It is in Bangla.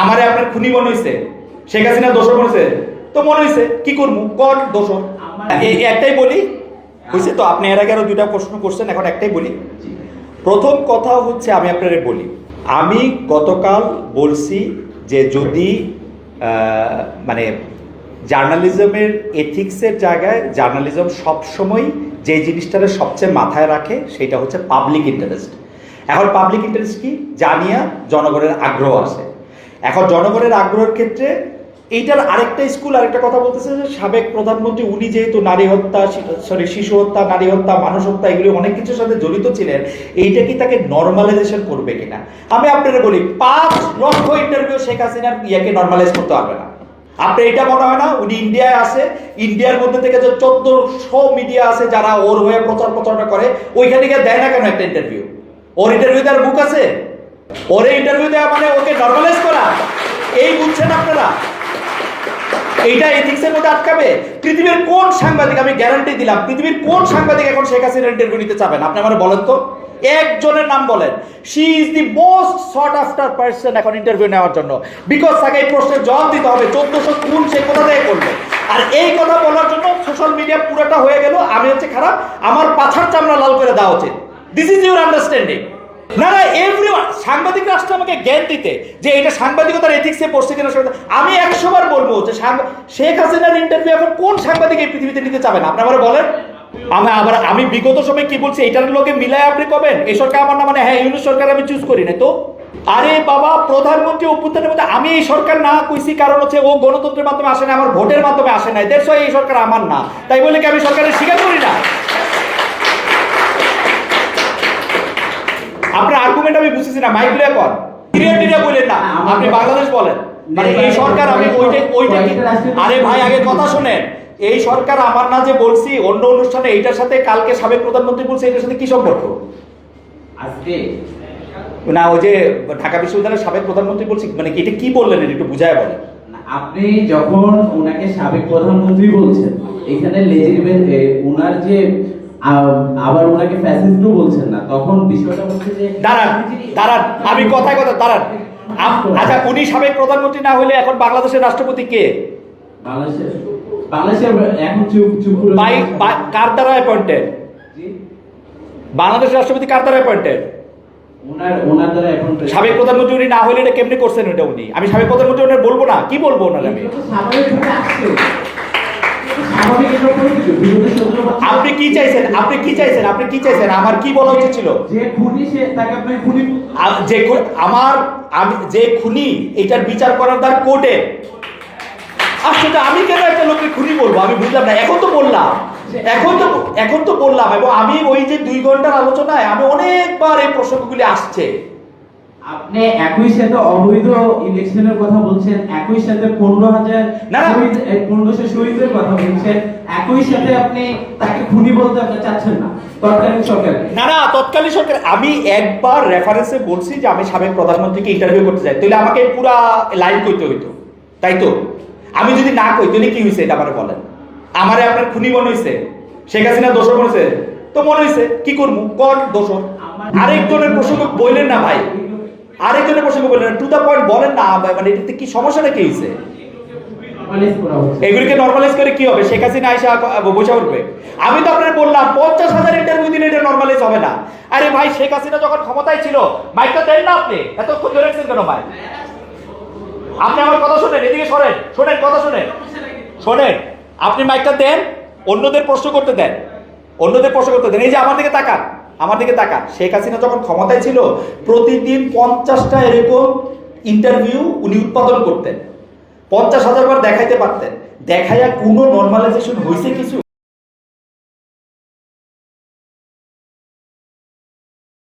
আমারে আপনার খুনি মনে হয়েছে শেখ হাসিনা দোষর মনে হয়েছে তো মনে হয়েছে কি করব কর দোষর। এই একটাই বলি বুঝছে তো? আপনি এর আগে আরও দুইটা প্রশ্ন করছেন এখন একটাই বলি। প্রথম কথা হচ্ছে আমি আপনারে বলি আমি গতকাল বলছি যে যদি মানে জার্নালিজমের এথিক্সের জায়গায় জার্নালিজম সবসময় যে জিনিসটারে সবচেয়ে মাথায় রাখে সেটা হচ্ছে পাবলিক ইন্টারেস্ট এখন পাবলিক ইন্টারেস্ট কি? জানিয়া জনগণের আগ্রহ আছে। এখন জনগণের আগ্রহের ক্ষেত্রে এইটার আরেকটা স্কুল আরেকটা কথা বলতেছে যে সাবেক প্রধানমন্ত্রী, উনি যেহেতু নারী হত্যা সরি শিশু হত্যা, নারী হত্যা, মানুষ হত্যা, এগুলি অনেক কিছুর সাথে জড়িত ছিলেন, এইটা কি তাকে নর্মালাইজেশন করবে কিনা? আমি আপনারা বলি, পাঁচ লক্ষ ইন্টারভিউ শেখ হাসিনার ইয়াকে নর্মালাইজ করতে পারবে না। আপনি এটা মনে হয় না, উনি ইন্ডিয়ায় আসে ইন্ডিয়ার মধ্যে থেকে যে চোদ্দশো মিডিয়া আছে যারা ওর হয়ে প্রচার প্রচারণা করে, ওইখানে গিয়ে দেয় না কেন একটা ইন্টারভিউ ওর ইন্টারভিউ দেওয়ার বুক আছে? ওরে ইন্টারভিউ দেওয়া মানে ওকে নর্মালাইজ করা। এই বুঝছেন আপনারা? এইটা এথিক্সের মধ্যে আটকাবে। পৃথিবীর কোন সাংবাদিক, আমি গ্যারান্টি দিলাম, পৃথিবীর কোন সাংবাদিক এখন শেখ হাসিনার ইন্টারভিউ নিতে চাবেন আপনি আমার বলেন তো। একজনের নাম বলেন। She is the most sought after person এখন ইন্টারভিউ নেওয়ার জন্য। বিকজ তাকে এই প্রশ্নের জবাব দিতে হবে, চোদ্দশো কোন সে কোথা থেকে করবে। আর এই কথা বলার জন্য সোশ্যাল মিডিয়া পুরোটা হয়ে গেল, আমি হচ্ছে খারাপ, আমার পাছার চামড়া লাল করে দেওয়া উচিত। দিস ইজ ইউর আন্ডারস্ট্যান্ডিং না না এভরিওয়ান সাংবাদিক রাষ্ট্র আমাকে জ্ঞান দিতে যে এটা সাংবাদিকতার এথিক্সে পড়ছে কিনা আমি একশো বার বলব যে শেখ হাসিনার ইন্টারভিউ এখন কোন সাংবাদিক এই পৃথিবীতে নিতে চাবেন আপনি আবার বলেন। আমি আবার আমি বিগত সময় কি বলছি, এটার লোকে মিলায় আপনি কবেন? এই সরকার আমার না মানে হ্যাঁ ইউনিট সরকার আমি চুজ করি না তো। আরে বাবা, প্রধানমন্ত্রী অভ্যুত্থানের মধ্যে আমি এই সরকার না কইছি, কারণ হচ্ছে ও গণতন্ত্রের মাধ্যমে আসে না আমার ভোটের মাধ্যমে আসে নাই। দেড়শো এই সরকার আমার না। তাই বলে কি আমি সরকারের স্বীকার করি না? আপনার আর্গুমেন্ট আমি বুঝতেছি না মাইক লিয়া কর। ক্রিয়েট টিরিয়া বলেন না আপনি বাংলাদেশ বলেন। মানে এই সরকার আমি ওইটা ওইটা আরে ভাই আগে কথা শুনেন। এই সরকার আমার না যে বলছি অন্য অনুষ্ঠানে এইটার সাথে কালকে সাবেক প্রধানমন্ত্রী বলছে এটার সাথে কি সম্পর্ক? আজকে? না ওই যে ঢাকা বিশ্ববিদ্যালয়ের সাবেক প্রধানমন্ত্রী বলছি মানে এটা কি বললেন একটু বুঝায় বলেন। আপনি যখন ওনাকে সাবেক প্রধানমন্ত্রী বলছেন এখানে লেজিটিমেট ওনার যে আবার ওনাকে ফ্যাসিস্টও বলছেন না। তখন বিষয়টা হচ্ছে যে দাঁড়ান দাঁড়ান আমি কথায় কথা দাঁড়ান। আচ্ছা। উনি সাবেক প্রধানমন্ত্রী না হলে এখন বাংলাদেশের রাষ্ট্রপতি কে? বাংলাদেশের বাংলাদেশের এখন চুপ চুপ কার দ্বারা অ্যাপয়েন্টেড জি? বাংলাদেশের রাষ্ট্রপতি কার দ্বারা অ্যাপয়েন্টেড সাবেক প্রধানমন্ত্রী উনি না হলে এটা কেমনি করছেন ওটা উনি? আমি সাবেক প্রধানমন্ত্রী ওনার বলব না। কি বলব ওনার আমি? আপনি কি চাইছেন? আপনি কি চাইছেন? আপনি কি চাইছেন? আমার কি বলা উচিত ছিল? যে খুনি সে তাকে আপনি খুনি যে আমার আমি যে খুনি এটার বিচার করার দ্বার কোর্টে আসলে আমি কেন একটা লোককে খুনি বলব? আমি বুঝলাম না। এখন তো বললাম। এখন তো এখন তো বললাম। এবং আমি ওই যে দুই ঘণ্টার আলোচনায় আমি অনেকবার এই প্রসঙ্গগুলি আসছে। আপনি একই সাথে অবৈধ ইলেকশনের কথা বলছেন একই সাথে পনেরো হাজার পনেরোশো শহীদের কথা বলছেন একই সাথে আপনি তাকে খুনি বলতে আপনি চাচ্ছেন না। তৎকালীন সরকার। না না তৎকালীন সরকার আমি একবার রেফারেন্সে বলছি যে আমি সাবেক প্রধানমন্ত্রীকে ইন্টারভিউ করতে চাই। তাহলে আমাকে পুরা লাইন কইতে হইতো তাই তো? আমি যদি না কই তাহলে কি হয়েছে এটা আমার বলেন? আমারে আপনার খুনি মনে হয়েছে শেখ হাসিনা দোষর মনে হয়েছে তো মনে হয়েছে কি করব? কর দোষর। আরেকজনের প্রসঙ্গ বললেন না ভাই। আরেকজনের প্রসঙ্গ বললেন টু দা পয়েন্ট বলেন না মানে এটাতে কি সমস্যাটা কি হয়েছে। এগুলিকে নর্মালাইজ করে কি হবে? শেখ হাসিনা আইসা বসে উঠবে। আমি তো আপনার বললাম পঞ্চাশ হাজার ইন্টারভিউ দিলে এটা নর্মালাইজ হবে না। আরে ভাই শেখ হাসিনা যখন ক্ষমতায় ছিল মাইকটা দেন না আপনি। এত ধরে রাখছেন কেন ভাই? আপনি আমার কথা শোনেন এদিকে শোনেন শোনেন কথা শোনেন। শোনেন আপনি মাইকটা দেন অন্যদের প্রশ্ন করতে দেন। অন্যদের প্রশ্ন করতে দেন। এই যে আমার দিকে তাকান। আমার দিকে তাকান। শেখ হাসিনা যখন ক্ষমতায় ছিল, প্রতিদিন পঞ্চাশটা এরকম ইন্টারভিউ উনি উৎপাদন করতেন। পঞ্চাশ হাজার বার দেখাইতে পারতেন। দেখাইয়া কোনো নর্মালাইজেশন হয়েছে কিছু?